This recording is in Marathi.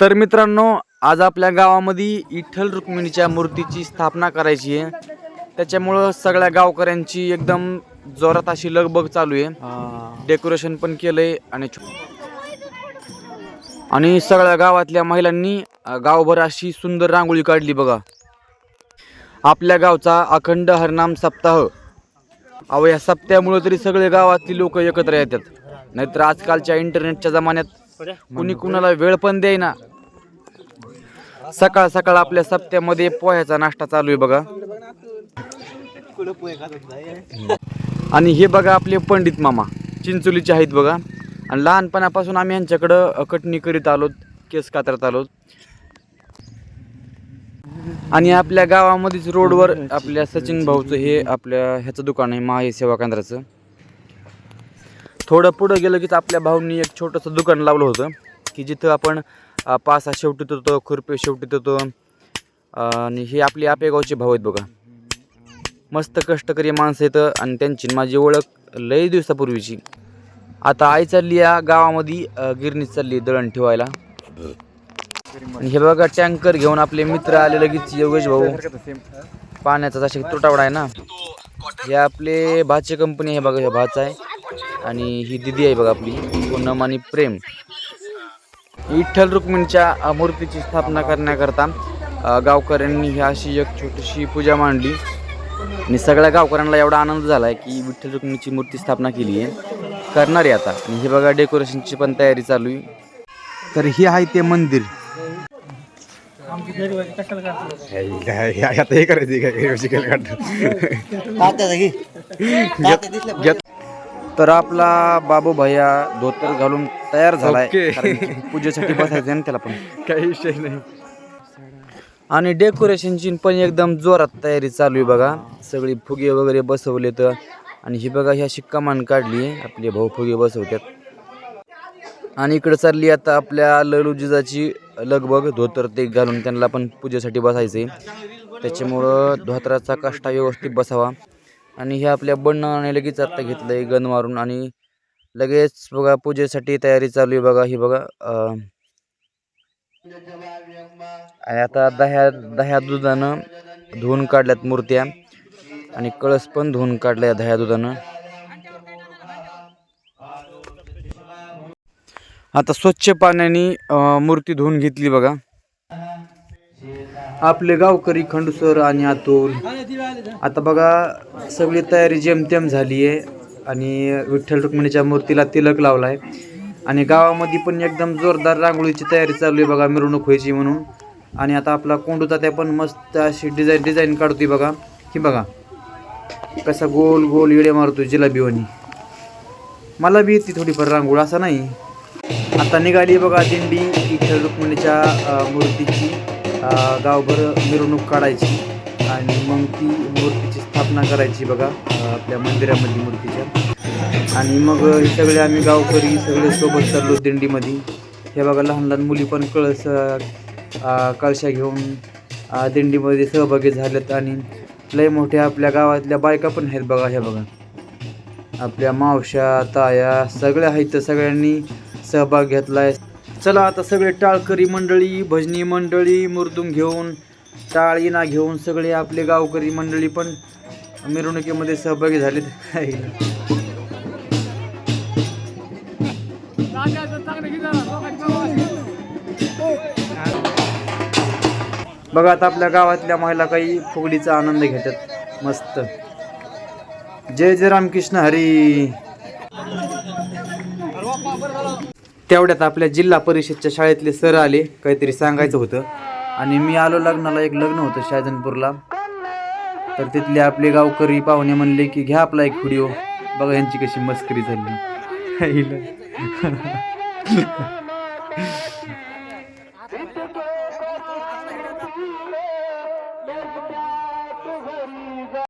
तर मित्रांनो आज आपल्या गावामध्ये विठ्ठल रुक्मिणीच्या मूर्तीची स्थापना करायची आहे. त्याच्यामुळं सगळ्या गावकऱ्यांची एकदम जोरात अशी लगबग चालू आहे. डेकोरेशन पण केलंय आणि आणि सगळ्या गावातल्या महिलांनी गावभर अशी सुंदर रांगोळी काढली बघा. आपल्या गावचा अखंड हरनाम सप्ताह. अहो या सप्त्यामुळे तरी सगळे गावातली लोक एकत्र येतात. नाहीतर आजकालच्या इंटरनेटच्या जमान्यात कुणी कुणाला वेळ पण देईना. सकाळ सकाळ आपल्या सप्त्यामध्ये पोह्याचा नाश्ता चालू आहे बघा. आणि हे बघा आपले पंडित मामा चिंचोलीचे आहेत बघा. आणि लहानपणापासून आम्ही यांच्याकडं कटणी करीत आलो केस कातरत आलो. आणि आपल्या गावामध्येच रोडवर आपल्या सचिन भाऊचं हे आपल्या ह्याचं दुकान आहे महा सेवा केंद्राचं. थोडं पुढं गेलं की आपल्या भाऊंनी एक छोटंसं दुकान लावलं होतं की जिथं आपण पासा शेवटीत होतो खुरपे शेवटीत होतो आणि हे आपले आपेगावचे भाऊ आहेत बघा. मस्त कष्टकरी माणसं येतं आणि त्यांची माझी ओळख लई दिवसापूर्वीची. आता आई चालली या गावामध्ये गिरणीत चालली दळण ठेवायला. आणि हे बघा टँकर घेऊन आपले मित्र आले लगेच योगेश भाऊ. पाण्याचा जसे तुटावडा आहे ना. हे आपले भाचे कंपनी हे बघा हे भाच आहे. आणि ही दिदी आहे बघा आपली पूनम आणि प्रेम विठ्ठल रुक्मिणीच्या मूर्तीची स्थापना करण्याकरता गावकऱ्यांनी ही अशी एक छोटीशी पूजा मांडली आणि सगळ्या गावकऱ्यांना एवढा आनंद झाला आहे की विठ्ठल रुक्मिणीची मूर्ती स्थापना केली आहे करणार आहे आता आणि हे बघा डेकोरेशनची पण तयारी चालू आहे तर हे आहे ते मंदिर आता हे करायचं तर आपला बाबू भैया धोतर घालून तयार झालाय. ओके. कारण की पूजेसाठी बसायचं आहे ना त्याला पण. काही विषय नाही. आणि डेकोरेशनची पण एकदम जोरात तयारी चालू आहे बघा. सगळी फुगे वगैरे बसवले तर आणि ही बघा ह्या शिक्का मान काढली आहे. आपले भाऊ फुगे बसवतात. आणि इकडे चालली आता आपल्या ललू जिजाची लगबग. धोतर ते घालून त्यांना पण पूजेसाठी बसायचे त्याच्यामुळं धोतराचा काष्टा व्यवस्थित बसावा. आणि हे आपल्या बಣ್ಣाने लगेच आता घेतलंय गन मारून. आणि लगेच बघा पूजेसाठी तयारी चालू आहे बघा ही बघा आणि आता दह्या दह्या दुधानं धुवून काढल्यात मूर्त्या. आणि कळस पण धुवून काढल्या दह्या दुधानं. आता स्वच्छ पाण्याने मूर्ती धुवून घेतली बघा. आपले गावकरी खंडूसर आणि अतुल. आता बघा सगळी तयारी जेमतेम झाली आहे आणि विठ्ठल रुक्मिणीच्या मूर्तीला तिलक लावला आहे आणि गावामध्ये पण एकदम जोरदार रांगोळीची तयारी चालू आहे बघा मिरवणूक व्हायची म्हणून. आणि आता आपला कोंडूचा त्या पण मस्त अशी डिझाईन डिझाईन काढतोय बघा. की बघा कसा गोल गोल इडे मारतो जिलाबीवानी. मला बी येते थोडीफार रांगोळ असा नाही. आता निघाली बघा दिंडी विठ्ठल रुक्मिणीच्या मूर्तीची. गावभर मिरवणूक काढायची आणि मग ती मूर्तीची स्थापना करायची बघा आपल्या मंदिरामध्ये मूर्तीच्या. आणि मग हे सगळे आम्ही गावकरी सगळे सोबत चाललो दिंडीमध्ये. हे बघा लहान लहान मुली पण कळस कळशा घेऊन दिंडीमध्ये सहभागी झाल्यात आणि लय मोठ्या आपल्या गावातल्या बायका पण आहेत बघा ह्या बघा. आपल्या मावश्या ताया सगळ्या आहेत सगळ्यांनी सहभाग घेतला आहे चला आता सगळे टाळकरी मंडळी भजनी मंडळी मुरदुंग घेऊन टाळीना घेऊन सगळे आपले गावकरी मंडळी पण मिरवणुकीमध्ये सहभागी झालेत. बघा आता आपल्या गावातल्या महिला काही फुगडीचा आनंद घेतात. मस्त. जय जय रामकृष्ण हरी. तेवढ्यात आपल्या जिल्हा परिषदच्या शाळेतले सर आले काहीतरी सांगायचं होतं. आणि मी आलो लग्नाला एक लग्न होतं शाजनपूरला तर तिथले आपले गावकरी पाहुणे म्हणले की घ्या आपला एक व्हिडिओ बघा यांची कशी मस्करी झाली.